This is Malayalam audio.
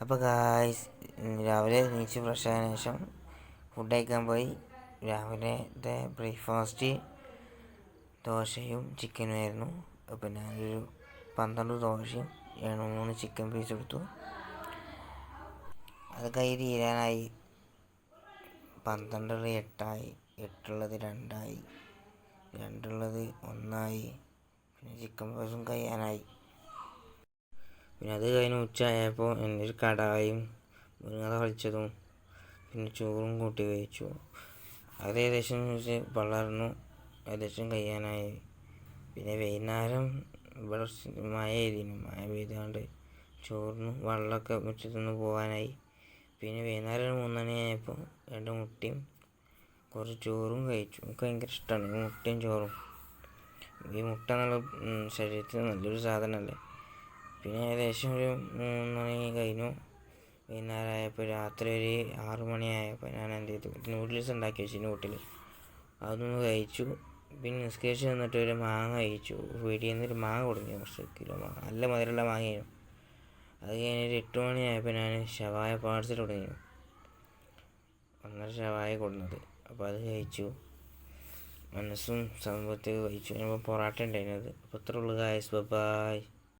അപ്പോൾ ഗായ്സ് രാവിലെ എണീച്ച് ഫ്രഷ് ആയതിനു ശേഷം ഫുഡ് കഴിക്കാൻ പോയി. രാവിലത്തെ ബ്രേക്ക്ഫാസ്റ്റ് ദോശയും ചിക്കനും ആയിരുന്നു. അപ്പോൾ ഞാനൊരു പന്ത്രണ്ട് ദോശയും രണ്ട് മൂന്ന് ചിക്കൻ പീസ് എടുത്തു. അത് കൈ തീരാനായി. പന്ത്രണ്ടുള്ളത് എട്ടായി. എട്ടുള്ളത് രണ്ടായി. രണ്ടുള്ളത് ഒന്നായി. പിന്നെ ചിക്കൻ പീസും കഴിയാനായി. പിന്നെ അത് കഴിഞ്ഞ് ഉച്ചയായപ്പോൾ എന്റെ ഒരു കടായും മുരിങ്ങ കളിച്ചതും പിന്നെ ചോറും കൂട്ടി കഴിച്ചു. അത് ഏകദേശം വെച്ച് വളർന്നു ഏകദേശം കഴിയാനായി. പിന്നെ വൈകുന്നേരം ഇവിടെ മഴ എഴുതിനു മഴ പെയ്താണ്ട് ചോറിനും വെള്ളമൊക്കെ മുറ്റത്തുനിന്ന് പോകാനായി. പിന്നെ വൈകുന്നേരം മൂന്ന് മണിയായപ്പോൾ രണ്ട് മുട്ടയും കുറച്ച് ചോറും കഴിച്ചു. എനിക്ക് ഭയങ്കര ഇഷ്ടമാണ് മുട്ടയും ചോറും. ഈ മുട്ട നല്ല ശരീരത്തിന് നല്ലൊരു സാധനമല്ലേ? പിന്നെ ഏകദേശം ഒരു മൂന്ന് മണി കഴിഞ്ഞു. വൈകുന്നേരമായപ്പോൾ രാത്രി ഒരു ആറു മണിയായപ്പോൾ ഞാൻ എന്ത് ചെയ്തു? നൂഡിൽസ് ഉണ്ടാക്കി വെച്ചു നൂട്ടിൽ അതൊന്ന് കഴിച്ചു. പിന്നെ നിസ്കരിച്ച് നിന്നിട്ട് ഒരു മാങ്ങ കഴിച്ചു. വീട്ടിൽ നിന്ന് ഒരു മാങ്ങ കൊടുങ്ങി കുറച്ച് കിലോ മാങ്ങ. നല്ല മധുരമുള്ള മാങ്ങയായിരുന്നു. അത് കഴിഞ്ഞ് ഒരു എട്ട് മണിയായപ്പോൾ ഞാൻ ഷവായ പാർസൽ തുടങ്ങി. ഒന്നര ഷവായ കൊടുന്നത്. അപ്പോൾ അത് കഴിച്ചു. മനസ്സും സമ്പത്തും കഴിച്ചു അപ്പോൾ പൊറാട്ട ഉണ്ടായിരുന്നത്. അപ്പോൾ ഇത്ര ഉള്ളു ഗായസ് ബൈ